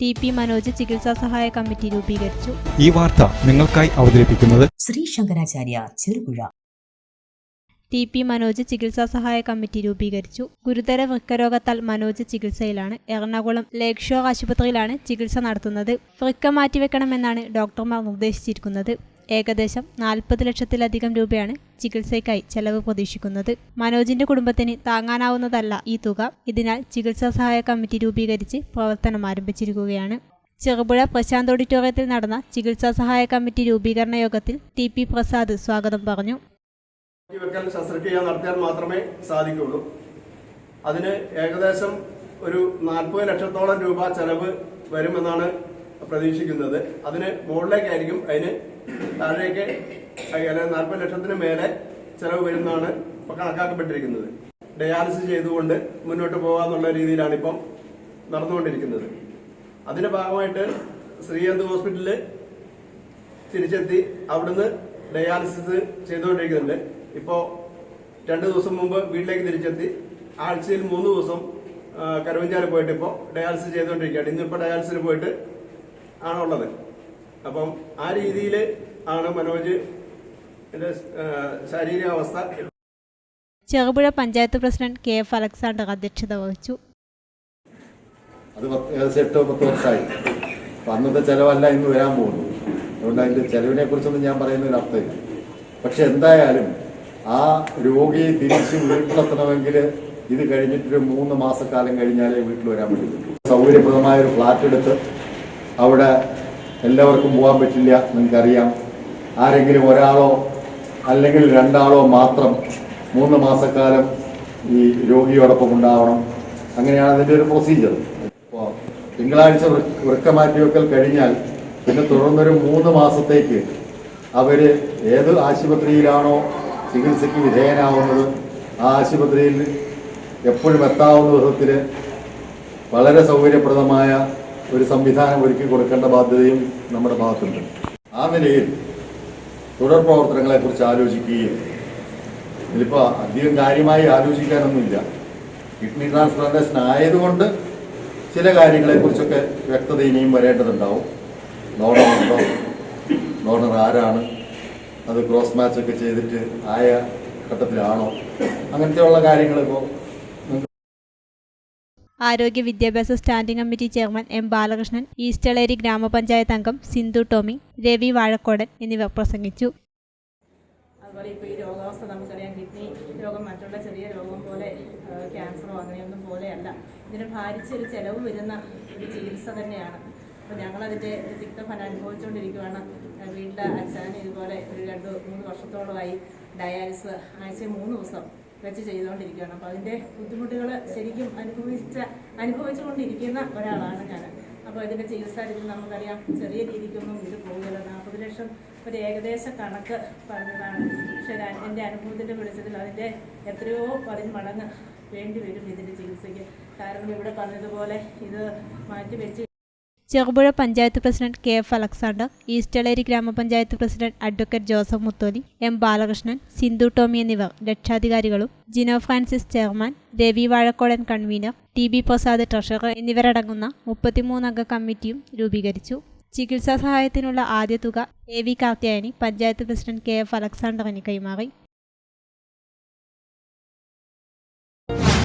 T P Manoj ചികിത്സാ സഹായ committee രൂപീകരിച്ചു. ഈ വാർത്ത നിങ്ങൾക്കായി അവതരിപ്പിക്കുന്നത് ശ്രീ ശങ്കരാചാര്യ ചെറുപുഴ. ടി പി മനോജ് ചികിത്സാ സഹായ കമ്മിറ്റി രൂപീകരിച്ചു. ഗുരുതര വൃക്കരോഗത്താൽ മനോജ് ചികിത്സയിലാണ്. എറണാകുളം ലേക്ക് ഷോർ ആശുപത്രിയിലാണ് ചികിത്സ നടത്തുന്നത്. വൃക്ക മാറ്റിവെക്കണമെന്നാണ് ഡോക്ടർമാർ നിർദ്ദേശിച്ചിരിക്കുന്നത്. ഏകദേശം നാൽപ്പത് ലക്ഷത്തിലധികം രൂപയാണ് ചികിത്സയ്ക്കായി ചെലവ് പ്രതീക്ഷിക്കുന്നത്. മനോജിന്റെ കുടുംബത്തിന് താങ്ങാനാവുന്നതല്ല ഈ തുക. ഇതിനാൽ ചികിത്സാ സഹായ കമ്മിറ്റി രൂപീകരിച്ച് പ്രവർത്തനം ആരംഭിച്ചിരിക്കുകയാണ്. ചെറുപുഴ പ്രശാന്ത് ഓഡിറ്റോറിയത്തിൽ നടന്ന ചികിത്സാ സഹായ കമ്മിറ്റി രൂപീകരണ യോഗത്തിൽ ടി പി പ്രസാദ് സ്വാഗതം പറഞ്ഞു. വെക്കൽ ശസ്ത്രക്രിയ നടത്തിയാൽ മാത്രമേ സാധിക്കുള്ളൂ അതിന് ഏകദേശം ഒരു നാൽപ്പത് ലക്ഷത്തോളം രൂപ ചെലവ് വരുമെന്നാണ് പ്രതീക്ഷിക്കുന്നത്. അതിന് മുകളിലേക്കായിരിക്കും അതിന് താഴേക്ക് അല്ലെങ്കിൽ നാൽപ്പത് ലക്ഷത്തിന് മേലെ ചെലവ് വരുന്നതാണ് ഇപ്പൊ കണക്കാക്കപ്പെട്ടിരിക്കുന്നത്. ഡയാലിസിസ് ചെയ്തുകൊണ്ട് മുന്നോട്ട് പോകാന്നുള്ള രീതിയിലാണ് ഇപ്പം നടന്നുകൊണ്ടിരിക്കുന്നത്. അതിന്റെ ഭാഗമായിട്ട് ശ്രീകാന്ത് ഹോസ്പിറ്റലിൽ തിരിച്ചെത്തി അവിടുന്ന് ഡയാലിസിസ് ചെയ്തുകൊണ്ടിരിക്കുന്നുണ്ട്. ഇപ്പോ രണ്ടു ദിവസം മുമ്പ് വീട്ടിലേക്ക് തിരിച്ചെത്തി. ആഴ്ചയിൽ മൂന്ന് ദിവസം കരുവഞ്ചാൽ പോയിട്ട് ഇപ്പോ ഡയാലിസിസ് ചെയ്തുകൊണ്ടിരിക്കുകയാണ്. ഇന്നിപ്പോൾ ഡയാലിസിന് പോയിട്ട് ആണുള്ളത്. അപ്പം ആ രീതിയിൽ ആണ് Manoj ശാരീരികാവസ്ഥ Cherupuzha panchayat president K F Alexander അധ്യക്ഷത വഹിച്ചു. അത് ഏകദേശം എട്ടോ പത്തോ വർഷമായി. അപ്പം അന്നത്തെ ചിലവല്ല ഇന്ന് വരാൻ പോകുന്നു. അതുകൊണ്ട് അതിന്റെ ചിലവിനെ കുറിച്ചൊന്നും ഞാൻ പറയുന്നതിന് അർത്ഥമില്ല പക്ഷെ എന്തായാലും ആ രോഗിയെ തിരിച്ച് വീട്ടിലെത്തണമെങ്കിൽ ഇത് കഴിഞ്ഞിട്ടൊരു മൂന്ന് മാസക്കാലം കഴിഞ്ഞാലേ വീട്ടിൽ വരാൻ പറ്റുള്ളൂ സൗകര്യപ്രദമായ ഒരു ഫ്ലാറ്റ് എടുത്ത് അവിടെ എല്ലാവർക്കും പോകാൻ പറ്റില്ല നിങ്ങൾക്കറിയാം ആരെങ്കിലും ഒരാളോ അല്ലെങ്കിൽ രണ്ടാളോ മാത്രം മൂന്ന് മാസക്കാലം ഈ രോഗിയോടൊപ്പം ഉണ്ടാവണം. അങ്ങനെയാണ് അതിന്റെ ഒരു പ്രൊസീജിയർ അപ്പോൾ തിങ്കളാഴ്ച വൃക്ക മാറ്റിവെക്കൽ കഴിഞ്ഞാൽ പിന്നെ തുടർന്നൊരു മൂന്ന് മാസത്തേക്ക് അവർ ഏത് ആശുപത്രിയിലാണോ ചികിത്സയ്ക്ക് വിധേയനാവുന്നത് ആ ആശുപത്രിയിൽ എപ്പോഴും എത്താവുന്ന വിധത്തിൽ വളരെ സൗകര്യപ്രദമായ ഒരു സംവിധാനം ഒരുക്കി കൊടുക്കേണ്ട ബാധ്യതയും നമ്മുടെ ഭാഗത്തുണ്ട്. ആ നിലയിൽ തുടർ പ്രവർത്തനങ്ങളെക്കുറിച്ച് ആലോചിക്കുകയും ഇതിലിപ്പോൾ അധികം കാര്യമായി ആലോചിക്കാനൊന്നുമില്ല. കിഡ്നി ട്രാൻസ്പ്ലാന്റേഷൻ ആയതുകൊണ്ട് ചില കാര്യങ്ങളെ കാര്യങ്ങളെക്കുറിച്ചൊക്കെ വ്യക്തത ഇനിയും വരേണ്ടതുണ്ടാവും. ഡോണർ ഉണ്ടോ? ഡോണർ ആരാണ്? അത് ക്രോസ് മാച്ചൊക്കെ ചെയ്തിട്ട് ആയ ഘട്ടത്തിലാണോ? അങ്ങനത്തെയുള്ള കാര്യങ്ങളിപ്പോൾ ആരോഗ്യ വിദ്യാഭ്യാസ standing committee chairman M Balakrishnan Eastleri ഗ്രാമപഞ്ചായത്ത് അംഗം സിന്ധു ടോമി രവി വാഴക്കോടൻ എന്നിവർ പ്രസംഗിച്ചു. അതുപോലെ ഇപ്പോൾ ഈ രോഗാവസ്ഥ നമുക്കറിയാം. കിഡ്നി രോഗം മറ്റുള്ള ചെറിയ രോഗം പോലെ ക്യാൻസറോ അങ്ങനെയൊന്നും പോലെയല്ല. ഇതിന് ഭാരിച്ചൊരു ചിലവ് വരുന്ന ഒരു ചികിത്സ തന്നെയാണ്. അപ്പോൾ ഞങ്ങളതിന്റെ തിക്തഫലം അനുഭവിച്ചുകൊണ്ടിരിക്കുകയാണ് വീട്ടിലെ അച്ഛൻ ഇതുപോലെ ഒരു രണ്ട് മൂന്ന് വർഷത്തോളമായി ഡയാലിസ് ആഴ്ച മൂന്ന് ദിവസം വെച്ച് ചെയ്തുകൊണ്ടിരിക്കുകയാണ്. അപ്പോൾ അതിന്റെ ബുദ്ധിമുട്ടുകൾ ശരിക്കും അനുഭവിച്ച അനുഭവിച്ചുകൊണ്ടിരിക്കുന്ന ഒരാളാണ് ഞാൻ അപ്പോൾ ഇതിന്റെ ചികിത്സാ രീതി നമുക്കറിയാം. ചെറിയ രീതിക്കൊന്നും ഇത് പോകില്ല. നാൽപ്പത് ലക്ഷം ഒരു ഏകദേശ കണക്ക് പറഞ്ഞതാണ്. പക്ഷേ എന്റെ അനുഭവത്തിന്റെ വെളിച്ചത്തിൽ അതിന്റെ എത്രയോ പതിന് മടങ്ങ് വേണ്ടി വരും ഇതിന്റെ ചികിത്സയ്ക്ക്. കാരണം ഇവിടെ പറഞ്ഞതുപോലെ ഇത് മാറ്റി വെച്ച് Cherupuzha panchayat president K F Alexander Eastleri ഗ്രാമപഞ്ചായത്ത് president advocate Joseph Mutholi M Balakrishnan Sindhu Tomy എന്നിവർ രക്ഷാധികാരികളും Gino Francis chairman Ravi Vazhakkodan convener T B Prasad treasurer എന്നിവരടങ്ങുന്ന മുപ്പത്തിമൂന്നംഗ കമ്മിറ്റിയും രൂപീകരിച്ചു. ചികിത്സാ സഹായത്തിനുള്ള ആദ്യ തുക A V Karthyayani panchayat president K F അലക്സാണ്ടറിന് കൈമാറി.